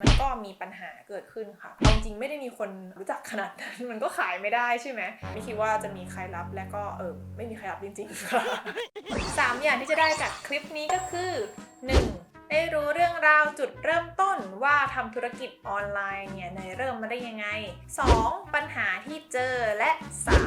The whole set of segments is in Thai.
มันก็มีปัญหาเกิดขึ้นค่ะเอาจริงๆไม่ได้มีคนรู้จักขนาดนั้น มันก็ขายไม่ได้ใช่ไหม ไม่คิดว่าจะมีใครรับและก็เออไม่มีใครรับจริงๆค่ะสามอย่างที่จะได้จากคลิปนี้ก็คือ 1. ได้รู้เรื่องราวจุดเริ่มต้นว่าทำธุรกิจออนไลน์เนี่ยเนเริ่มมาได้ยังไง 2. ปัญหาที่เจอและ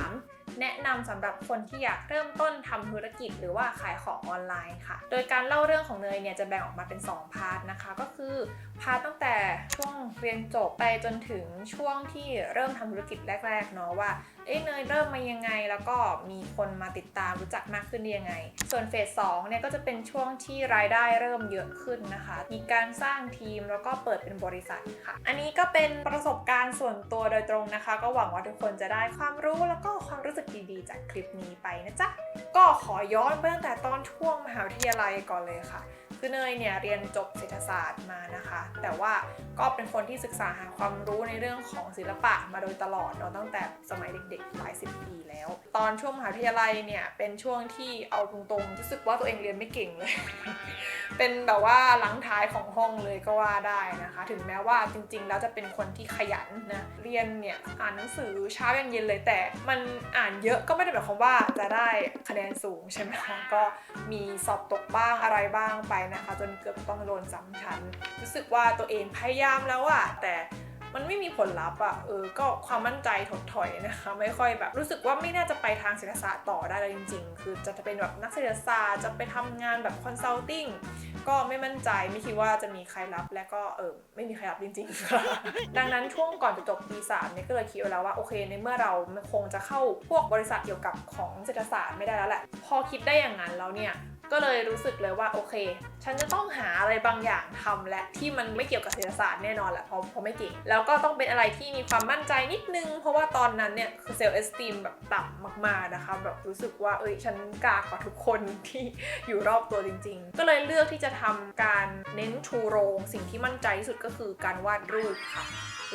3. แนะ นำสำหรับคนที่อยากเริ่มต้นทำธุรกิจหรือว่าขายของออนไลน์ค่ะ โดยการเล่าเรื่องของเนยเนี่ยจะแบ่งออกมาเป็น 2 พาร์ทนะคะ ก็คือพาร์ทตั้งแต่ช่วงเรียนจบไปจนถึงช่วงที่เริ่มทำธุรกิจแรกๆเนาะว่า เอ้ยเนยเริ่มมายังไง แล้วก็มีคนมาติดตามรู้จักมากขึ้นได้ยังไง ส่วนเฟสสองเนี่ยก็จะเป็นช่วงที่รายได้เริ่มเยอะขึ้นนะคะ มีการสร้างทีมแล้วก็เปิดเป็นบริษัทค่ะ อันนี้ก็เป็นประสบการณ์ส่วนตัวโดยตรงนะคะ ก็หวังว่าทุกคนจะได้ความรู้แล้วก็ความรู้สึกดีๆ จากคลิปนี้ไปนะจ๊ะ ก็ขอย้อนไปตั้งแต่ตอนช่วงมหาวิทยาลัยก่อนเลยค่ะ คือเนยเนี่ยเรียนจบเศรษฐศาสตร์มานะคะ แต่ว่าก็เป็นคนที่ศึกษาหาความรู้ในเรื่องของศิลปะมาโดยตลอดเนาะตั้งแต่สมัยเด็กๆหลายสิบปีแล้ว ตอนช่วงมหาวิทยาลัยเนี่ยเป็นช่วงที่เอาตรงๆรู้สึกว่าตัวเองเรียนไม่เก่งเลย เป็นแบบว่าหลังท้ายของห้องเลยก็ว่าได้นะคะ ถึงแม้ว่าจริงๆแล้วจะเป็นคนที่ขยันนะเรียนเนี่ยอ่านหนังสือเช้ายันเย็นเลยแต่มันอ่านเยอะก็ไม่ได้หมายความว่าจะได้คะแนนสูงใช่ไหมคะก็มีสอบตกบ้างอะไรบ้างไปนะคะ จนเกือบต้องโดนซ้ำชั้นรู้สึกว่าตัวเองพยายามแล้วอะแต่มันไม่มีผลลัพธ์อะเออ ก็ความมั่นใจถดถอยนะคะ ไม่ค่อยแบบรู้สึกว่าไม่น่าจะไปทางเศรษฐศาสตร์ต่อได้เลยจริง ๆ คือจะเป็นแบบนักเศรษฐศาสตร์จะไปทำงานแบบคอนซัลทิงก็ไม่มั่นใจไม่คิดว่าจะมีใครรับและก็เออไม่มีใครรับจริงๆค่ะดังนั้นช่วงก่อนจะจบปีสามเนี่ยก็เลยคิดไว้แล้วว่าโอเคในเมื่อเราคงจะเข้าพวกบริษัทเกี่ยวกับของเศรษฐศาสตร์ไม่ได้แล้วแหละ พอคิดได้อย่างนั้นแล้วเนี่ย ก็เลยรู้สึกเลยว่าโอเค ฉันจะต้องหาอะไรบางอย่างทำและที่มันไม่เกี่ยวกับเศรษฐศาสตร์แน่นอนแหละเพราะเพราะไม่เก่ง แล้วก็ต้องเป็นอะไรที่มีความมั่นใจนิดนึง เพราะว่าตอนนั้นเนี่ยคือเซลล์เอสติมแบบต่ำมากๆนะคะแบบรู้สึกว่าเอ้ยฉันกากกว่าทุกคนที่อยู่รอบตัวจริง ๆ ก็เลยเลือกที่จะทำการเน้นชูโรง สิ่งที่มั่นใจที่สุดก็คือการวาดรูปค่ะ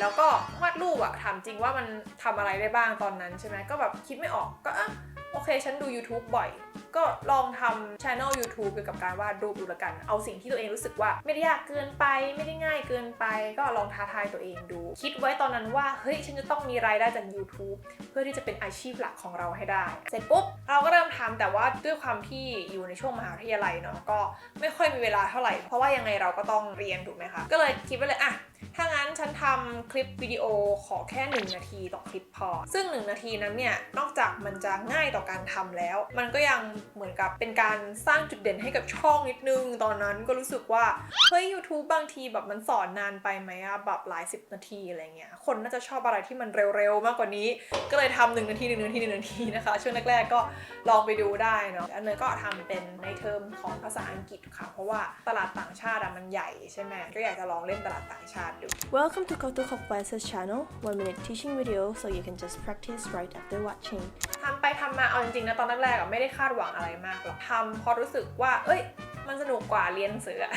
แล้วก็วาดรูปอะถามจริงว่ามันทำอะไรได้บ้างตอนนั้นใช่ไหมก็แบบคิดไม่ออกก็อะโอเค ฉันดู YouTube บ่อย ก็ลองทำ channel YouTube เกี่ยวกับการวาดรูปดูละกัน เอาสิ่งที่ตัวเองรู้สึกว่าไม่ได้ยากเกินไปไม่ได้ง่ายเกินไป ก็ลองท้าทายตัวเองดู คิดไว้ตอนนั้นว่าเฮ้ยฉันจะต้องมีรายได้จาก YouTube เพื่อที่จะเป็นอาชีพหลักของเราให้ได้ เสร็จปุ๊บเราก็เริ่มทำแต่ว่าด้วยความที่อยู่ในช่วงมหาวิทยาลัยเนาะก็ไม่ค่อยมีเวลาเท่าไหร่ เพราะว่ายังไงเราก็ต้องเรียนถูกไหมคะก็เลยคิดไว้เลยอะ ถ้างั้นฉันทำคลิปวิดีโอขอแค่ 1 นาทีต่อคลิปพอ ซึ่ง 1 นาทีนั้นเนี่ย นอกจากมันจะง่ายต่อการทำแล้ว มันก็ยังเหมือนกับเป็นการสร้างจุดเด่นให้กับช่องนิดนึง ตอนนั้นก็รู้สึกว่า เฮ้ย YouTube บางทีแบบมันสอนนานไปไหมอะแบบหลายสิบนาทีอะไรเงี้ย คนน่าจะชอบอะไรที่มันเร็วๆ มากกว่านี้ ก็เลยทำหนึ่งนาทีหนึ่งนาทีหนึ่งนาทีนะคะ ช่วงแรกๆก็ลองไปดูได้เนาะอันเนยก็ทำเป็นในเทอมของภาษาอังกฤษค่ะ เพราะว่าตลาดต่างชาติอะมันใหญ่ใช่ไหมก็อยากจะลองเล่นตลาดต่างชาติดู Welcome to Koto Kokwasa's channel, one minute teaching video so you can just practice right after watching. ทำไปทำมาเอาจริงๆนะตอนแรกๆอะไม่ได้คาดหวังอะไรมากหรอกทำเพราะรู้สึกว่า เอ้ย มันสนุกกว่าเรียนหนังสืออะ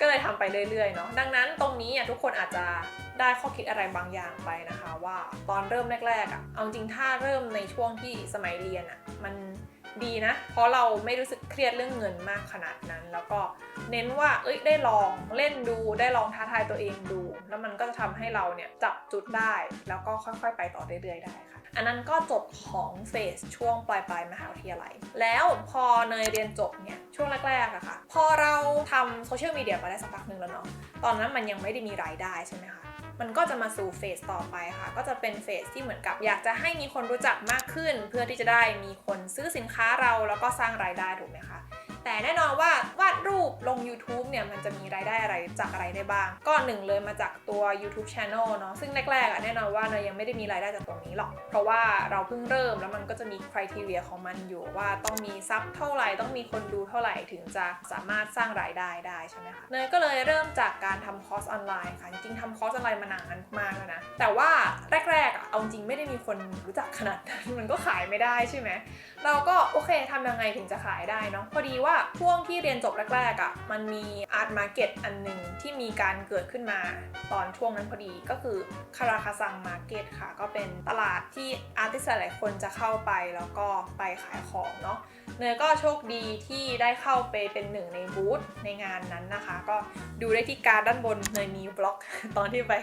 ก็เลยทำไปเรื่อยๆเนาะ ดังนั้นตรงนี้อะทุกคนอาจจะได้ข้อคิดอะไรบางอย่างไปนะคะ ว่าตอนเริ่มแรกๆอะเอาจริงถ้าเริ่มในช่วงที่สมัยเรียนอะมัน ดีนะ เพราะเราไม่รู้สึกเครียดเรื่องเงินมากขนาดนั้น แล้วก็เน้นว่าเอ้ยได้ลองเล่นดูได้ลองท้าทายตัวเองดู แล้วมันก็จะทำให้เราเนี่ยจับจุดได้ แล้วก็ค่อยๆ ไปต่อเรื่อยๆได้ค่ะ อันนั้นก็จบของเฟสช่วงปลายปลายๆมหาวิทยาลัย แล้วพอเนยเรียนจบเนี่ยช่วงแรกๆอะค่ะ พอเราทำโซเชียลมีเดียมาได้สักพักหนึ่งแล้วเนาะตอนนั้นมันยังไม่ได้มีรายได้ใช่ไหมคะมันก็จะมาสู่เฟสต่อไปค่ะ ก็จะเป็นเฟสที่เหมือนกับ อยากจะให้มีคนรู้จักมากขึ้น เพื่อที่จะได้มีคนซื้อสินค้าเราแล้วก็สร้างรายได้ถูกไหมคะ แต่แน่นอนว่าวาดรูปลง YouTube เนี่ยมันจะมีรายได้อะไรจากอะไรได้บ้าง ก็หนึ่งเลยมาจากตัว YouTube Channel เนาะซึ่งแรกๆอะแน่นอนว่าเนยยังไม่ได้มีรายได้จากตรงนี้หรอก เพราะว่าเราเพิ่งเริ่มแล้วมันก็จะมีคุณทีเรียของมันอยู่ว่าต้องมีซับเท่าไหร่ต้องมีคนดูเท่าไหร่ถึงจะสามารถสร้างรายได้ได้ใช่ไหมคะเนยก็เลยเริ่มจากการทำคอร์สออนไลน์ค่ะจริงๆทำคอร์สออนไลน์มานานมากแล้วนะแต่ว่าแรกๆอะเอาจริงไม่ได้มีคนรู้จักขนาดนั้นมันก็ขายไม่ได้ใช่ไหมเราก็โอเคทำยังไงถึงจะขายได้เนาะพอดีว่าว่าช่วงที่เรียนจบแรกๆอะ่ะมันมีอาร์ตมาร์เก็ตอันหนึ่งที่มีการเกิดขึ้นมาตอนช่วงนั้นพอดีก็คือคาราคาซังมาร์เก็ตค่ะ ก็เป็นตลาดที่อาร์ติสต์หลายคนจะเข้าไปแล้วก็ไปขายของเนาะเนยก็โชคดีที่ได้เข้าไปเป็นหนึ่งในบูธในงานนั้นนะคะ ก็ดูได้ที่การดด้านบนเนยมีบล็อกตอนที่ไป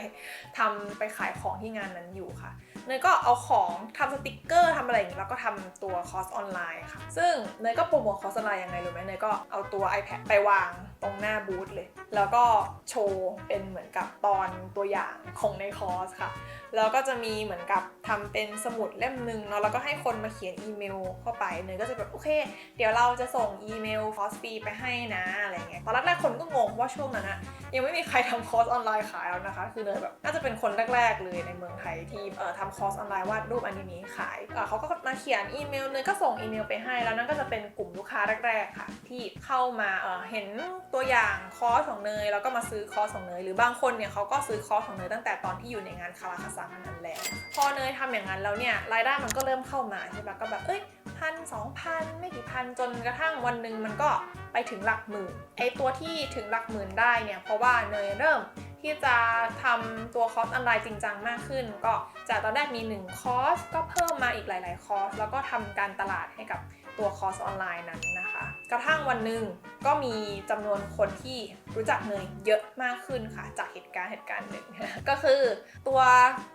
ทำไปขายของที่งานนั้นอยู่ค่ะ เนยก็เอาของทำสติกเกอร์ทำอะไรอย่างนี้แล้วก็ทำตัวคอร์สออนไลน์ค่ะ ซึ่งเนยก็โปรโมทคอร์สออนไลน์ยังไงรู้ไหมเนยก็เอาตัว iPad ไปวาง ตรงหน้าบูธเลย แล้วก็โชว์เป็นเหมือนกับตอนตัวอย่างของในคอร์สค่ะ แล้วก็จะมีเหมือนกับทำเป็นสมุดเล่มหนึ่งเนาะแล้วก็ให้คนมาเขียนอีเมลเข้าไปเนยก็จะแบบโอเค เดี๋ยวเราจะส่งอีเมลคอร์สฟรีไปให้นะอะไรเงี้ยตอนแรกๆคนก็งงว่าช่วงนั้นอะยังไม่มีใครทำคอร์สออนไลน์ขายแล้วนะคะ คือเนยแบบน่าจะเป็นคนแรก ๆ เลยในเมืองไทยที่เอ่อทำคอร์สออนไลน์วาดรูปอนิเมะขายเอ่อเขาก็มาเขียนอีเมลเนยก็ส่งอีเมลไปให้แล้วนั่นก็จะเป็นกลุ่มลูกค้าแรก ๆค่ะ ที่เข้ามาเอ่อเห็นตัวอย่างคอร์สของเนยแล้วก็มาซื้อคอร์สของเนยหรือบางคนเนี่ยเขาก็ซื้อคอร์สของเนยตั้งแต่ตอนที่อยู่ในงานคาราคาซังนั้นแล้วพอเนยทำอย่างนั้นแล้วเนี่ยรายได้มันก็เริ่มเข้ามาใช่ปะก็แบบเอ้ยพันสองพันไม่กี่พันจนกระทั่งวันหนึ่งมันก็ไปถึงหลักหมื่นไอตัวที่ถึงหลักหมื่นได้เนี่ยเพราะว่าเนยเริ่มที่จะทำตัวคอร์สออนไลน์จริงจังมากขึ้น ก็จากตอนแรกมี 1 คอร์ส ก็เพิ่มมาอีกหลาย ๆ คอร์ส แล้วก็ทำการตลาดให้กับตัวคอร์สออนไลน์นั้นนะคะ กระทั่งวันหนึ่งก็มีจำนวนคนที่รู้จักเนยเยอะมากขึ้นค่ะ จากเหตุการณ์เหตุการณ์หนึ่ง ก็คือตัว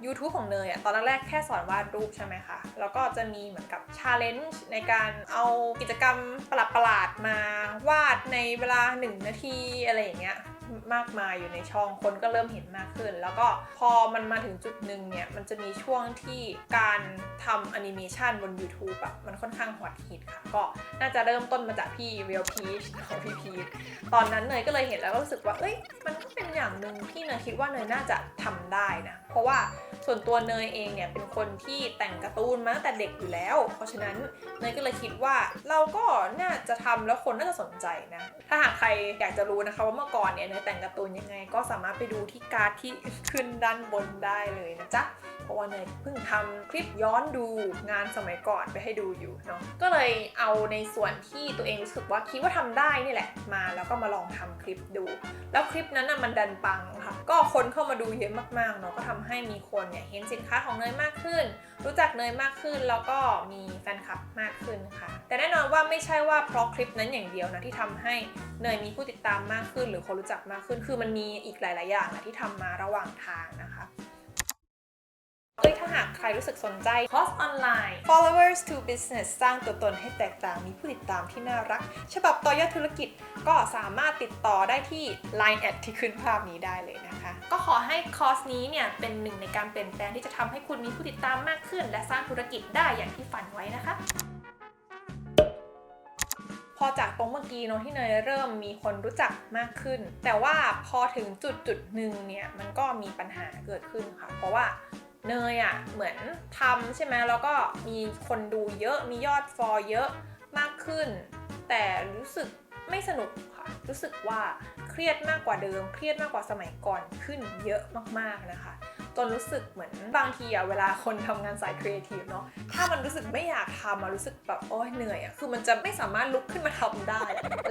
YouTube ของเนยอะตอนแรกแค่สอนวาดรูปใช่ไหมคะ แล้วก็จะมีเหมือนกับชาเลนจ์ในการเอากิจกรรมประหลาดๆมาวาดในเวลา 1 นาทีอะไรอย่างเงี้ยมากมายอยู่ในช่องคนก็เริ่มเห็นมากขึ้น แล้วก็พอมันมาถึงจุดหนึ่งเนี่ยมันจะมีช่วงที่การำแอนิเมชันบน YouTube อะมันค่อนข้างฮอตฮิตค่ะ ก็น่าจะเริ่มต้นมาจากพี่ Real Peach ของพี่พีชตอนนั้นเนยก็เลยเห็นแล้วก็รู้สึกว่า เอ้ย มันก็เป็นอย่างหนึ่งที่เนยคิดว่าเนยน่าจะทำได้นะ เพราะว่าส่วนตัวเนยเองเนี่ยเป็นคนที่แต่งการ์ตูนมาตั้งแต่เด็กอยู่แล้ว เพราะฉะนั้นเนยก็เลยคิดว่าเราก็น่าจะทำแล้วคนน่าจะสนใจนะ ถ้าหากใครอยากจะรู้นะคะว่าเมื่อก่อนเนี่ยเนยแต่งการ์ตูนยังไง ก็สามารถไปดูที่การ์ดที่ขึ้นด้านบนได้เลยนะจ๊ะ เพราะว่าเนยเพิ่งทำคลิปย้อนดูงานสมัยก่อนไปให้ดูอยู่เนาะก็เลยเอาในส่วนที่ตัวเองรู้สึกว่าคิดว่าทำได้นี่แหละมาแล้วก็มาลองทำคลิปดู แล้วคลิปนั้นน่ะมันดันปังค่ะ ก็คนเข้ามาดูเยอะมากๆเนาะก็ทำให้มีคนเนี่ยเห็นสินค้าของเนยมากขึ้น รู้จักเนยมากขึ้นแล้วก็มีแฟนคลับมากขึ้นค่ะ แต่แน่นอนว่าไม่ใช่ว่าเพราะคลิปนั้นอย่างเดียวนะที่ทำให้เนยมีผู้ติดตามมากขึ้น หรือคนรู้จักมากขึ้น คือมันมีอีกหลาย ๆ อย่างนะที่ทำมาระหว่างทางนะคะ เอ้ยถ้าหากใครรู้สึกสนใจคอร์สออนไลน์ followers to business สร้างตัวตนให้แตกต่างมีผู้ติดตามที่น่ารัก ฉบับต่อยอดธุรกิจก็สามารถติดต่อได้ที่ Line แอดที่ขึ้นภาพนี้ได้เลยนะคะ ก็ขอให้คอร์สนี้เนี่ย เป็นหนึ่งในการเปลี่ยนแปลงที่จะทำให้คุณมีผู้ติดตามมากขึ้น และสร้างธุรกิจได้อย่างที่ฝันไว้นะคะพอจากตรงเมื่อกี้เนาะที่เนยเริ่มมีคนรู้จักมากขึ้น แต่ว่าพอถึงจุดจุดหนึ่งเนี่ยมันก็มีปัญหาเกิดขึ้นค่ะ เพราะว่า เนยอะ่ะเหมือนทำใช่ไหมแล้วก็มีคนดูเยอะมียอดฟอลเยอะมากขึ้น แต่รู้สึกไม่สนุกค่ะ รู้สึกว่าเครียดมากกว่าเดิม เครียดมากกว่าสมัยก่อนขึ้นเยอะมากๆนะคะจนรู้สึกเหมือนบางทีอะเวลาคนทำงานสายครีเอทีฟเนาะถ้ามันรู้สึกไม่อยากทำอะรู้สึกแบบโอ้ยเหนื่อยอะคือมันจะไม่สามารถลุกขึ้นมาทำได้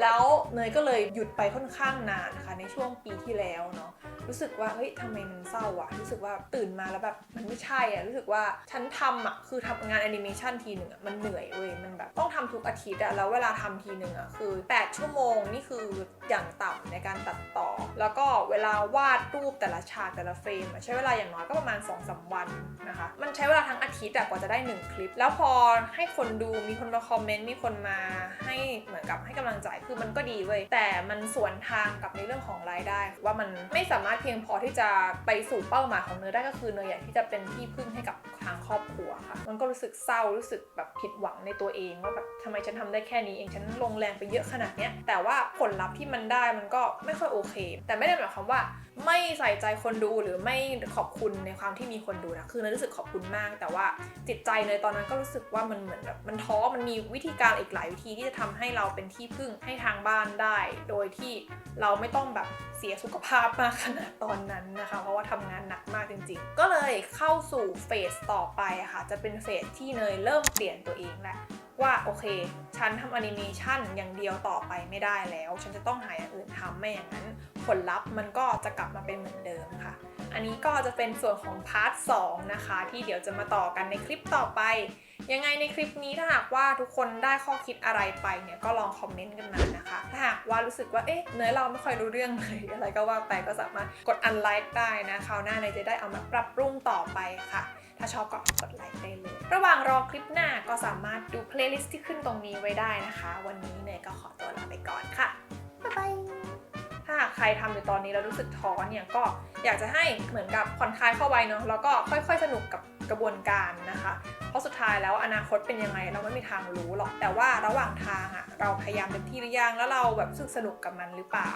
แล้วเนยก็เลยหยุดไปค่อนข้างนานนะคะในช่วงปีที่แล้วเนาะ รู้สึกว่าเฮ้ยทำไมมันเศร้าอะรู้สึกว่าตื่นมาแล้วแบบมันไม่ใช่อะรู้สึกว่าฉันทำอะคือทำงานแอนิเมชันทีหนึ่งอะมันเหนื่อยเว้ยมันแบบต้องทำทุกอาทิตย์อะแล้วเวลาทำทีหนึ่งอะคือ 8 ชั่วโมงนี่คืออย่างต่ำในการตัดต่อ แล้วก็เวลาวาดรูปแต่ละฉากแต่ละเฟรมใช้เวลาอย่างน้อยก็ประมาณ2อสวันนะคะ มันใช้เวลาทั้งอาทิตย์อะกว่าจะได้ 1 คลิป แล้วพอให้คนดูมีคนมาคอมเมนต์มีคนมาให้เหมือนกับให้กำลังใจคือมันก็ดีเว้ยแต่มันสวนทางกับในเรื่องของรายได้ ว่ามันไม่สามารถเพียงพอที่จะไปสู่เป้าหมายของเนยได้ก็คือเนยอยากที่จะเป็นที่พึ่งให้กับทางครอบครัวค่ะ มันก็รู้สึกเศร้ารู้สึกแบบผิดหวังในตัวเองว่าแบบทำไมฉันทำได้แค่นี้เองฉันลงแรงไปเยอะขนาดเนี้ยแต่ว่าผลลัพธ์ที่มันได้มันก็ไม่ค่อยโอเค แต่ไม่ได้หมายความว่าไม่ใส่ใจคนดูหรือไม่ขอบคุณในความที่มีคนดูนะคือเนยรู้สึกขอบคุณมาก แต่ว่าจิตใจเนยตอนนั้นก็รู้สึกว่ามันเหมือนแบบมันท้อมันมีวิธีการอีกหลายวิธีที่จะทำให้เราเป็นที่พึ่งให้ทางบ้านได้ โดยที่เราไม่ต้องแบบเสียสุขภาพมากขนาดตอนนั้นนะคะ เพราะว่าทำงานหนักมากจริงๆ ก็เลยเข้าสู่เฟสต่อไปค่ะ จะเป็นเฟสที่เนยเริ่มเปลี่ยนตัวเองแหละว่าโอเค ฉันทำแอนิเมชันอย่างเดียวต่อไปไม่ได้แล้ว ฉันจะต้องหาอย่างอื่นทำไม่อย่างนั้น ผลลัพธ์มันก็จะกลับมาเป็นเหมือนเดิมค่ะ อันนี้ก็จะเป็นส่วนของพาร์ท2นะคะ ที่เดี๋ยวจะมาต่อกันในคลิปต่อไป ยังไงในคลิปนี้ถ้าหากว่าทุกคนได้ข้อคิดอะไรไปเนี่ยก็ลองคอมเมนต์กันมานะคะ ถ้าหากว่ารู้สึกว่าเอ๊ะเนื้อเราไม่ค่อยรู้เรื่องเลยอะไรก็ว่าไปก็สามารถกดอันไลค์ได้นะคราวหน้าเนยจะได้เอามาปรับปรุงต่อไปค่ะ ถ้าชอบก็กดไลค์ได้เลย ระหว่างรอคลิปหน้าก็สามารถดูเพลย์ลิสต์ที่ขึ้นตรงนี้ไว้ได้นะคะ วันนี้เนยก็ขอตัวลาไปก่อนค่ะบ๊ายบายถ้าหากใครทำอยู่ตอนนี้แล้วรู้สึกท้อเนี่ยก็อยากจะให้เหมือนกับผ่อนคลายเข้าไว้เนาะแล้วก็ค่อย ๆ สนุกกับกระบวนการนะคะ เพราะสุดท้ายแล้วอนาคตเป็นยังไงเราไม่มีทางรู้หรอกแต่ว่าระหว่างทางอะเราพยายามเต็มที่หรือยังแล้วเราแบบสึกสนุกกับมันหรือเปล่า